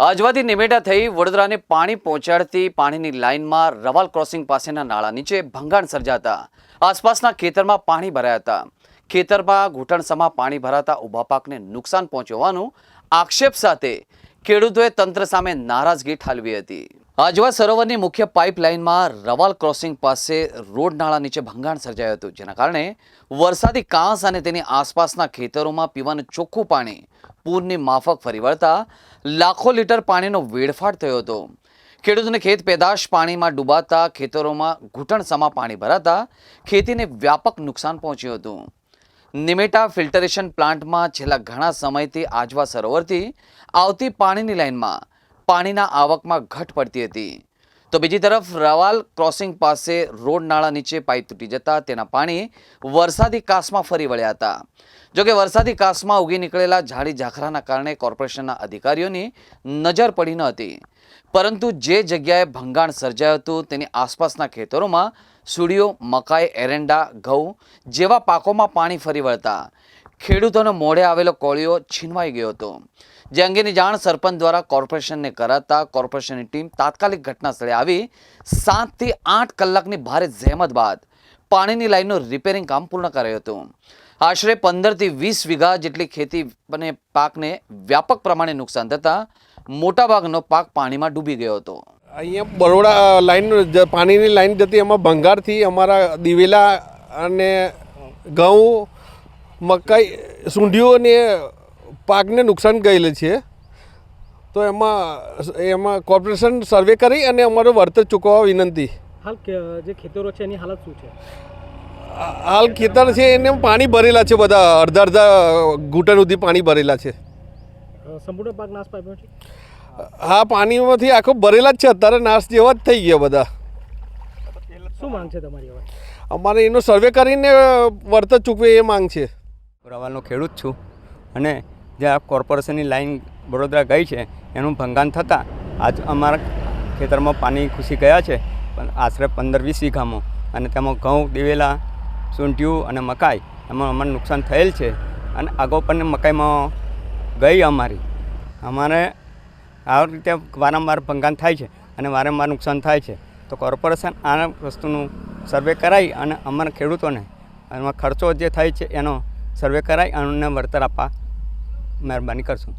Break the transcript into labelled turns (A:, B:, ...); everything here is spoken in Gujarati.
A: આજવાથી નિમેટા થઈ વડોદરાને પાણી પહોંચાડતી પાણીની લાઇનમાં રવાલ ક્રોસિંગ પાસેના નાળા નીચે ભંગાણ સર્જાતા. આસપાસના ખેતરમાં પાણી ભરાયા હતા. ખેતરમાં ઘૂંટણસમાં પાણી ભરાતા ઊભા પાકને નુકસાન પહોંચવાનું આક્ષેપ સાથે ખેડૂતોએ તંત્ર સામે નારાજગી ઠાલવી હતી. આજવા સરોવરની મુખ્ય પાઇપલાઇનમાં રવાલ ક્રોસિંગ પાસે રોડ નાળા નીચે ભંગાણ સર્જાયું હતું, જેના કારણે વરસાદી કાંસ અને તેની આસપાસના ખેતરોમાં પીવાનું ચોખ્ખું પાણી, પૂરની માફક ફરી વળતા લાખો લીટર પાણીનો વેડફાટ થયો હતો. ખેડૂતોને ખેત પેદાશ પાણીમાં ડૂબાતા ખેતરોમાં ઘૂંટણસમાં પાણી ભરાતા ખેતીને વ્યાપક નુકસાન પહોંચ્યું હતું. નિમેટા ફિલ્ટરેશન પ્લાન્ટમાં છેલ્લા ઘણા સમયથી આજવા સરોવરથી આવતી પાણીની લાઇનમાં પાણીના આવકમાં ઘટ પડતી હતી. તો બીજી તરફ રવાલ ક્રોસિંગ પાસે રોડ નાળા નીચે પાઇપ તૂટી જતા તેના પાણી વરસાદી કાસમાં ફરી વળ્યા હતા. જોકે વરસાદી કાસમાં ઉગી નીકળેલા ઝાડી ઝાખરાના કારણે કોર્પોરેશનના અધિકારીઓની નજર પડી ન હતી. પરંતુ જે જગ્યાએ ભંગાણ સર્જાયું હતું તેની આસપાસના ખેતરોમાં સુડીઓ, મકાઈ, એરંડા, ઘઉં જેવા પાકોમાં પાણી ફરી વળતા ખેડૂતોનો મોઢે આવેલો કોળિયો છીનવાઈ ગયો હતો. જે અંગેની જાણ સરપંચ દ્વારા કોર્પોરેશનને કરાતા કોર્પોરેશનની ટીમ તાત્કાલિક ઘટના સ્થળે આવી. સાતથી આઠ કલાકની ભારે જહેમત બાદ પાણીની લાઇનનું રિપેરિંગ કામ પૂર્ણ કરાયું હતું. આશરે પંદરથી વીસ વીઘા જેટલી ખેતી અને પાકને વ્યાપક પ્રમાણે નુકસાન થતાં મોટાભાગનો પાક પાણીમાં ડૂબી ગયો હતો.
B: અહીંયા બરોડા લાઈન પાણીની લાઈન જતી એમાં ભંગારથી અમારા દિવેલા અને ઘઉં મકાઈ સૂંઢીઓને પાકને નુકસાન ગયેલ છે. તો એમાં એમાં કોર્પોરેશન સર્વે કરી અને અમારો વળતર ચૂકવવા વિનંતી.
C: હાલ જે ખેતરો છે એની હાલત શું છે?
B: હાલ ખેતર છે એને પાણી ભરેલા છે બધા અડધા અડધા ઘૂંટણ સુધી પાણી ભરેલા છે.
C: સંપૂર્ણ પાક નાશ પામ્યો છે?
B: હા પાણીમાંથી આખો ભરેલા જ છે અત્યારે નાશ જેવા જ થઈ ગયા બધા.
C: શું માંગ છે તમારી
B: અમારે એનો સર્વે કરીને વળતર ચૂકવે એ માંગ છે.
D: રવાલનો ખેડૂત છું અને જે આ કોર્પોરેશનની લાઈન વડોદરા ગઈ છે, એનું ભંગાણ થતાં આજ અમારા ખેતરમાં પાણી ઘૂસી ગયા છે આશરે પંદર વીસ વીઘામાં. અને તેમાં ઘઉં, દિવેલા સૂંઠિયું અને મકાઈ, એમાં અમારે નુકસાન થયેલ છે. અને આગળ પણ મકાઈમાં ગઈ અમારી. અમારે આ રીતે વારંવાર ભંગાણ થાય છે અને વારંવાર નુકસાન થાય છે. તો કોર્પોરેશન આ વસ્તુનું સર્વે કરાવી અને અમારા ખેડૂતોને એમાં ખર્ચો જે થાય છે એનો સર્વે કરાવી અને વળતર આપવા મહેરબાની કરશું.